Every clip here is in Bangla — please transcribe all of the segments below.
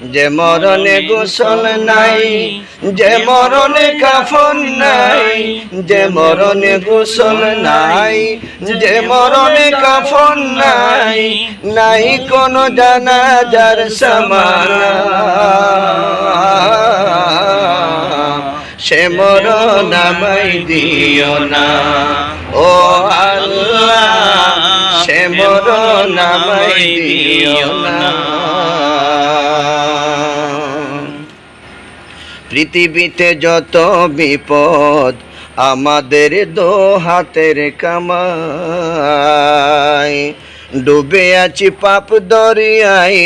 যে মরণে গোসল নাই, যে মরণে কাফন নাই, যে মরণে গোসল নাই, যে মরণে কাফন নাই নাই কোন জানাজার সমানা। সে মরণ আমায় দিও না, ও আল্লাহ। সে মরণ আমায় দিও না। পৃথিবীতে যত বিপদ, আমাদের দো হাতের কামাই। ডুবে আছি পাপ দরিয়ায়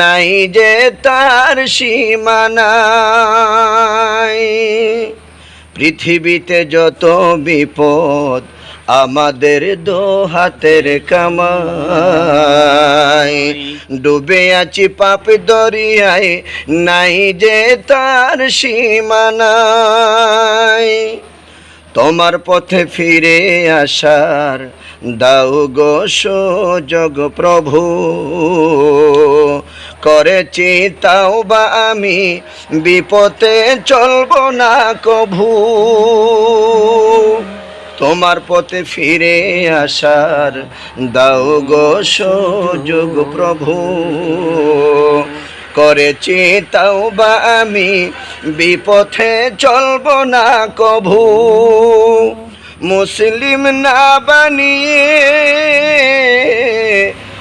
নাই যে তার সীমানাই। পৃথিবীতে যত বিপদ আমাদের দো হাতের কামাই। ডুবে আছি পাপ দরিয়ায়, নাই যে তার সীমানাই তোমার পথে ফিরে আসার দাও গো সুযোগ প্রভু। করেছি তাও বা আমি বিপদে চলব না কভু। তোমার পথে ফিরে আসার দাও গো সুযোগ প্রভু। করেছি তাও বা আমি বিপথে চলব না কভু। মুসলিম না বানিয়ে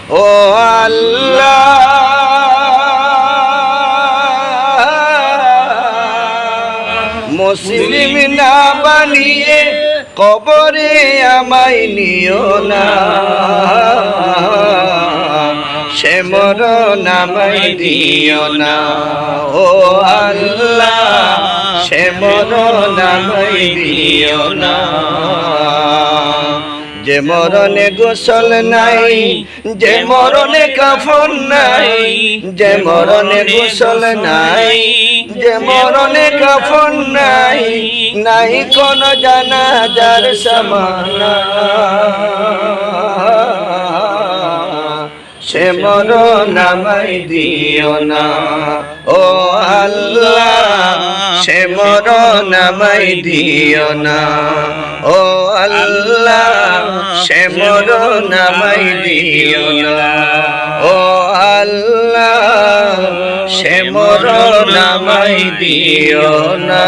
ও আল্লাহ। মুসলিম না বানিয়ে কবরে আমায় নিও না। সে মরণ আমায় দিও না। ও আল্লাহ, সে মরণ আমায় দিও না। যে মরণে গোসল নাই, যে মরণে কাফন নাই, যে মরণে গোসল নাই যে মরণে কাফন নাই নাই কোন জানাজার সমানা। সে মরণ আমায় দিও না, ও আল্লাহ। সে মরণ আমায় দিও না, ও আল্লাহ। সে মরণ আমায় দিও না। আমায় দিও না।